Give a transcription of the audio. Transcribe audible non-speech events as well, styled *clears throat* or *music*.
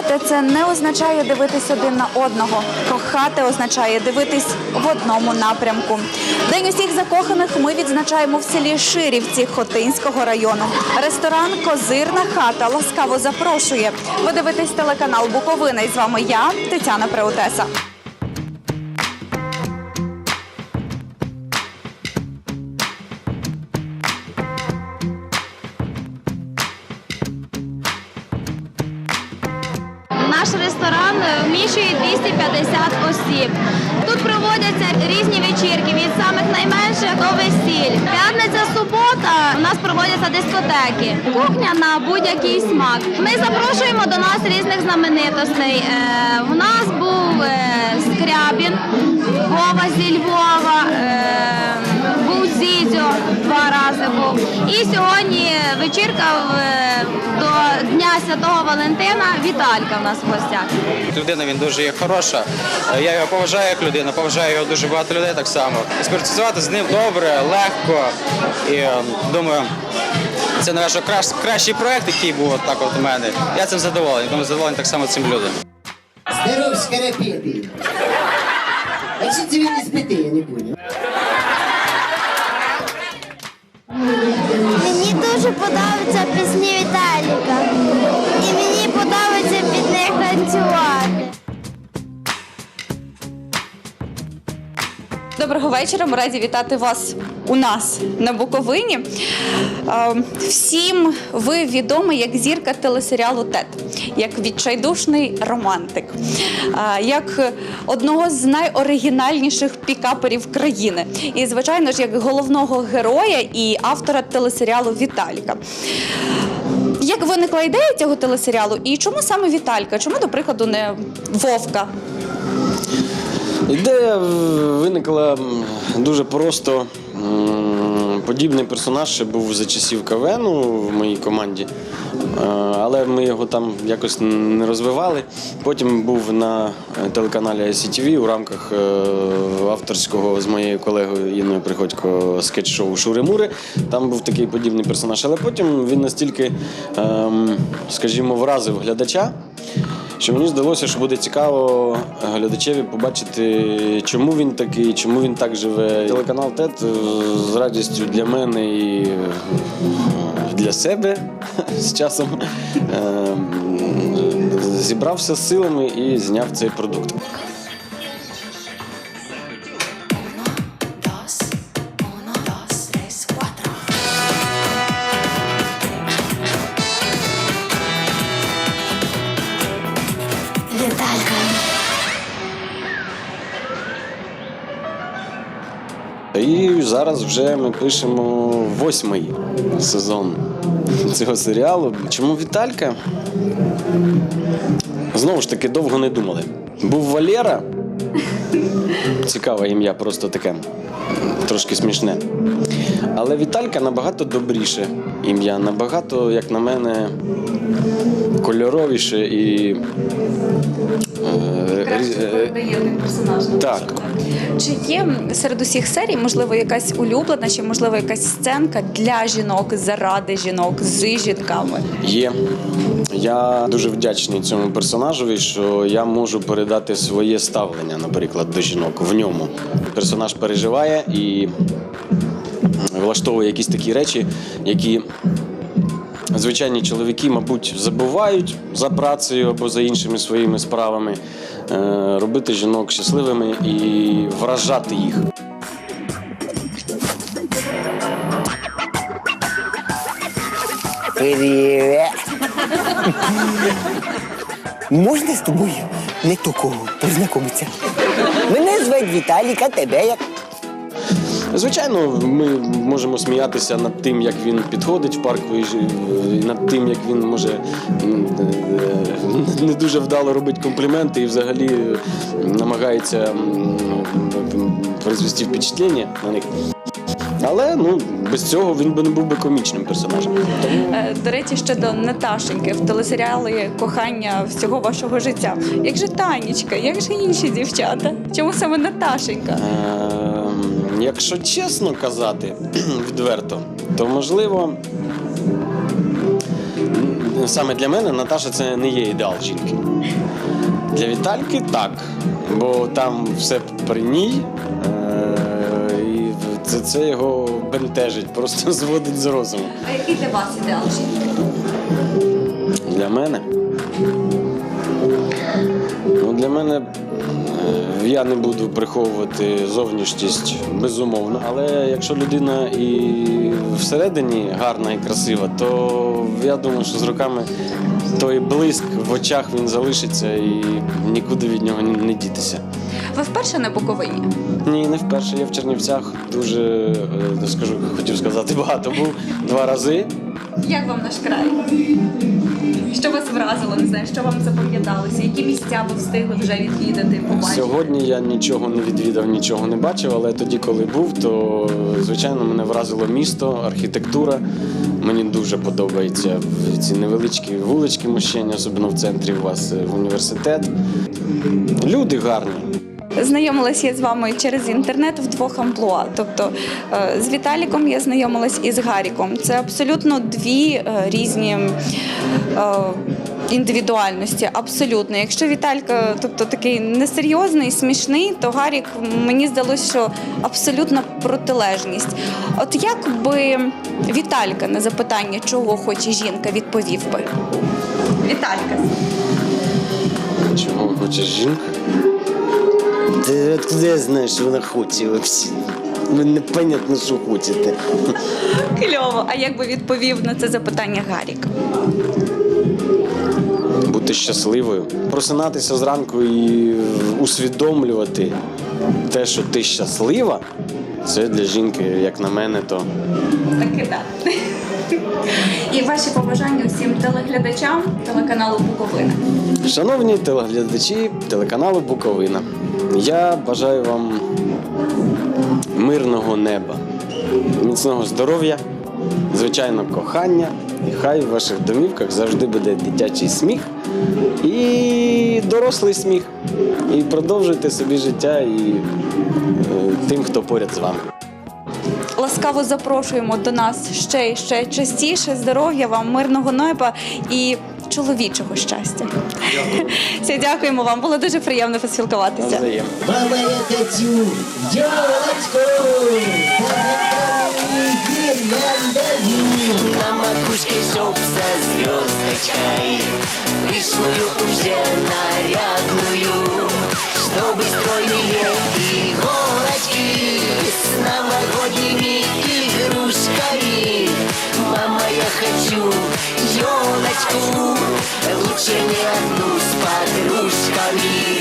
Кохати це не означає дивитись один на одного. Кохати означає дивитись в одному напрямку. День усіх закоханих ми відзначаємо в селі Ширівці Хотинського району. Ресторан Козирна хата ласкаво запрошує. Ви дивитесь телеканал Буковина. І з вами я, Тетяна Преутеса. Наш ресторан е, вміщує 250 осіб. Тут проводяться різні вечірки від самих найменших до весіль. П'ятниця, субота у нас проводяться дискотеки. Кухня на будь-який смак. Ми запрошуємо до нас різних знаменитостей. Е, У нас був е, Скрябін, Вова зі Львова. е, був Зізьо два рази був. І сьогодні вечірка в- до Дня Святого Валентина. Віталька в нас в гостях. Людина він дуже є хороша. Я його поважаю як людину, поважаю його дуже багато людей так само. Співпрацювати з ним добре, легко. І е, думаю, це наш кращ, кращий проект, який був так от у мене. Я цим задоволений. Думаю, задоволений так само цим людям. Здоров, шкарапети. А що це ви не спите, я не понял. Дуже подобаються пісні Віталіка. І мені подобається під них танцювати. Доброго вечора. Ми раді вітати вас у нас на Буковині. Е, Всім ви відомі як зірка телесеріалу ТЕТ, як відчайдушний романтик, е, як одного з найоригінальніших пікаперів країни. І, звичайно ж, як головного героя і автора телесеріалу Віталіка. Як виникла ідея цього телесеріалу і чому саме Віталька? Чому, до прикладу, не Вовка? Ідея виникла дуже просто. Подібний персонаж ще був за часів КВНу в моїй команді, Е, але ми його там якось не розвивали. Потім був на телеканалі ICTV у рамках е, авторського з моєю колегою Інною Приходько скетч-шоу Шури-Мури. Там був такий подібний персонаж. Але потім він настільки, ем, скажімо, вразив глядача що мені здалося, що буде цікаво глядачеві побачити, чому він такий, чому він так живе. Телеканал ТЕТ е, з радістю для мене і е, для себе *laughs* з часом е, зібрався з силами і зняв цей продукт. І зараз вже ми пишемо восьмий сезон цього серіалу. Чому Віталька? Знову ж таки, довго не думали. Був Валера. Цікаве ім'я, просто таке, трошки смішне. Але Віталька набагато добріше ім'я, набагато, як на мене, кольоровіше і. е, різ- е, Так, Чи є серед усіх серій, можливо, якась улюблена, чи можливо якась сценка для жінок, заради жінок, з жінками? Є. Я дуже вдячний цьому персонажові, що я можу передати своє ставлення, наприклад, до жінок в ньому. Персонаж переживає і влаштовує якісь такі речі, які звичайні чоловіки, мабуть, забувають за працею або за іншими своїми справами. Е, Робити жінок щасливими і вражати їх. Привіт. Можна з тобою не тільки познайомитися? Мене звати Віталік, а тебе як? Звичайно, ми можемо сміятися над тим, як він підходить в ж- і над тим, як він може е, не дуже вдало робити компліменти і взагалі намагається призвести впечатлення на них. Але ну, без цього він би не був би комічним персонажем. Е, До речі, щодо Наташеньки в телесеріалі кохання всього вашого життя. Як же Танечка, як же інші дівчата? Чому саме Наташенька? Якщо чесно казати *clears throat* відверто, то можливо. саме для мене Наташа це не є ідеал жінки. Для Вітальки так. Бо там все при ній. е, І це, це його бентежить, *laughs* просто зводить з розуму. А який для вас ідеал жінки? Для мене. Ну, для мене я не буду приховувати зовнішність безумовно. Але якщо людина і всередині гарна і красива, то я думаю, що з роками той блиск в очах він залишиться і нікуди від нього не не дітися. Ви вперше на Буковині? Ні, не вперше. Я в Чернівцях дуже е, скажу, хотів сказати, багато був два рази. Як вам наш край? Що вас вразило? Не знаю, що вам запам'яталося? Які місця ви встигли вже відвідати, побачити? Сьогодні я нічого не відвідав, нічого не бачив, але тоді, коли був, то звичайно мене вразило місто, архітектура. Мені дуже подобаються ці невеличкі вулички мощені, особливо в центрі у вас е, університет. Люди гарні. Знайомилася я з вами через інтернет в двох амплуа. Тобто е, з Віталіком я знайомилась і з Гаріком. Це абсолютно дві е, різні е, індивідуальності. Абсолютно. Якщо Віталька, тобто такий несерйозний, смішний, то Гарік мені здалося, що абсолютна протилежність. От як би Віталька на запитання, чого хоче жінка, відповів би? Віталька. Чого хоче жінка? Ти откуда я знаю, що вона хоче взагалі? Ви непонятно, що хочете. Кльово. А як би відповів на це запитання Гарік? Бути щасливою, просинатися зранку і усвідомлювати те, що ти щаслива, це для жінки, як на мене, то Таки так. І ваші побажання усім телеглядачам телеканалу Буковина. Шановні телеглядачі телеканалу Буковина, я бажаю вам мирного неба, міцного здоров'я, звичайно, кохання. І хай в ваших домівках завжди буде дитячий сміх і дорослий сміх. І продовжуйте собі життя і е, тим, хто поряд з вами. Ласкаво запрошуємо до нас ще і ще частіше. Здоров'я вам, мирного неба і чоловічого щастя. Все, дякуємо вам. Було дуже приємно поспілкуватися. Мама, я хочу На макушке со звездочкой Пышную уже нарядную Чтобы стройные иголочки С новогодними игрушками Мама, я хочу елочку Лучше не одну с подружками